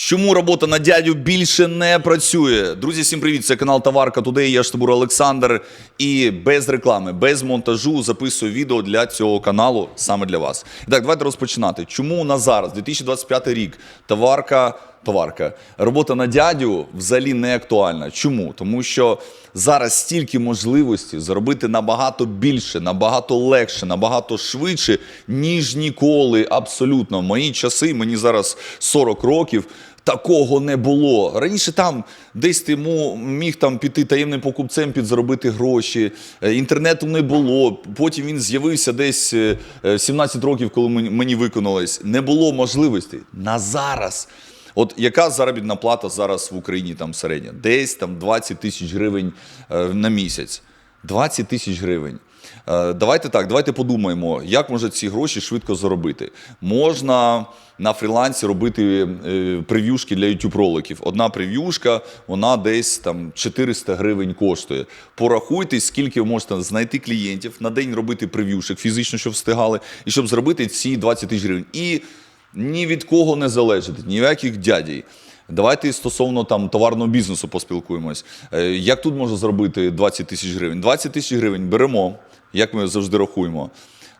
Чому робота на дядю більше не працює? Друзі, всім привіт! Це канал Товарка Тудей. Я Штабур Олександр. І без реклами, без монтажу записую відео для цього каналу саме для вас. І так, давайте розпочинати. Чому на зараз, 2025 рік, товарка. Товарка, робота на дядю взагалі не актуальна. Чому? Тому що зараз стільки можливостей заробити набагато більше, набагато легше, набагато швидше, ніж ніколи. Абсолютно. В мої часи, мені зараз 40 років. Такого не було. Раніше там десь ти міг там піти таємним покупцем підзаробити гроші. Е, Інтернету не було. Потім він з'явився десь е, е, 17 років, коли мені- виконалось. Не було можливостей. На зараз. От яка заробітна плата зараз в Україні там середня? Десь там 20 тисяч гривень е, на місяць. 20 тисяч гривень. Е, Давайте так, давайте подумаємо, як можна ці гроші швидко заробити. Можна на фрілансі робити е, прев'юшки для YouTube роликів. Одна прев'юшка, вона десь там 400 гривень коштує. Порахуйте, скільки ви можете знайти клієнтів на день робити прев'юшок, фізично, щоб встигали, і щоб зробити ці 20 тисяч гривень. І ні від кого не залежить, ні в яких дядій. Давайте стосовно там товарного бізнесу поспілкуємось. Е, Як тут можна зробити 20 тисяч гривень? 20 тисяч гривень беремо, як ми завжди рахуємо.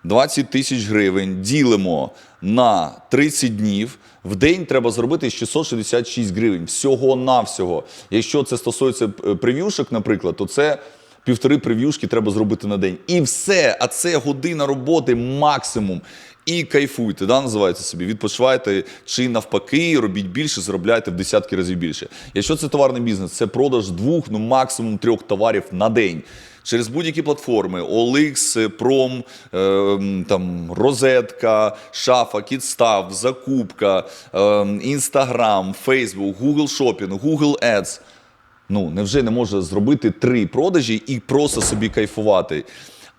20 тисяч гривень ділимо на 30 днів. В день треба зробити 666 гривень. Всього-навсього. Якщо це стосується е, прев'юшок, наприклад, то це півтори прев'юшки треба зробити на день. І все. А це година роботи максимум. І кайфуйте, да, називається собі. Відпочивайте чи навпаки, робіть більше, заробляйте в десятки разів більше. Якщо це товарний бізнес, це продаж двох, ну максимум трьох товарів на день. Через будь-які платформи OLX, Пром, е, там, Розетка, Шафа, Кідстав, Закупка, Інстаграм, Фейсбук, Google Shopping, Google Ads. Ну, невже не може зробити три продажі і просто собі кайфувати?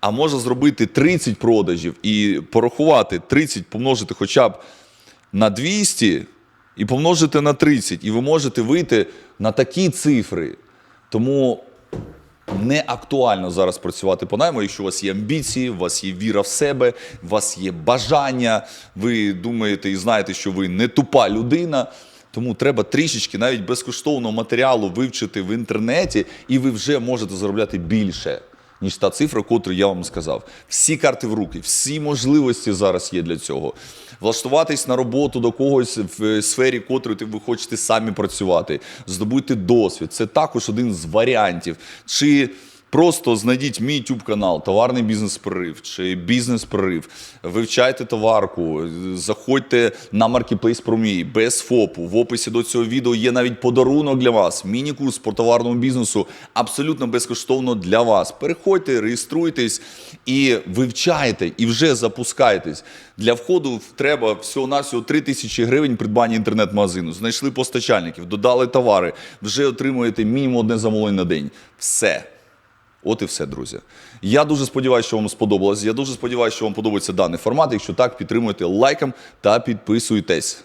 А може зробити 30 продажів і порахувати 30, помножити хоча б на 200 і помножити на 30. І ви можете вийти на такі цифри. Тому не актуально зараз працювати по найму, якщо у вас є амбіції, у вас є віра в себе, у вас є бажання, ви думаєте і знаєте, що ви не тупа людина. Тому треба трішечки навіть безкоштовного матеріалу вивчити в інтернеті, і ви вже можете заробляти більше, ніж та цифра, котру я вам сказав. Всі карти в руки, всі можливості зараз є для цього. Влаштуватись на роботу до когось в е, сфері, котрою ви хочете самі працювати, здобути досвід. Це також один з варіантів. Чи Просто знайдіть мій YouTube канал, товарний бізнес-прорив чи бізнес-прорив. Вивчайте товарку, заходьте на Marketplace Pro.me без ФОПу. В описі до цього відео є навіть подарунок для вас. Міні-курс по товарному бізнесу абсолютно безкоштовно для вас. Переходьте, реєструйтесь і вивчайте, і вже запускайтесь. Для входу треба всього-навсього 3 тисячі гривень придбання інтернет-магазину. Знайшли постачальників, додали товари, вже отримуєте мінімум одне замовлення на день. Все. От і все, друзі. Я дуже сподіваюся, що вам сподобалось. Я дуже сподіваюся, що вам подобається даний формат. Якщо так, підтримуйте лайком та підписуйтесь.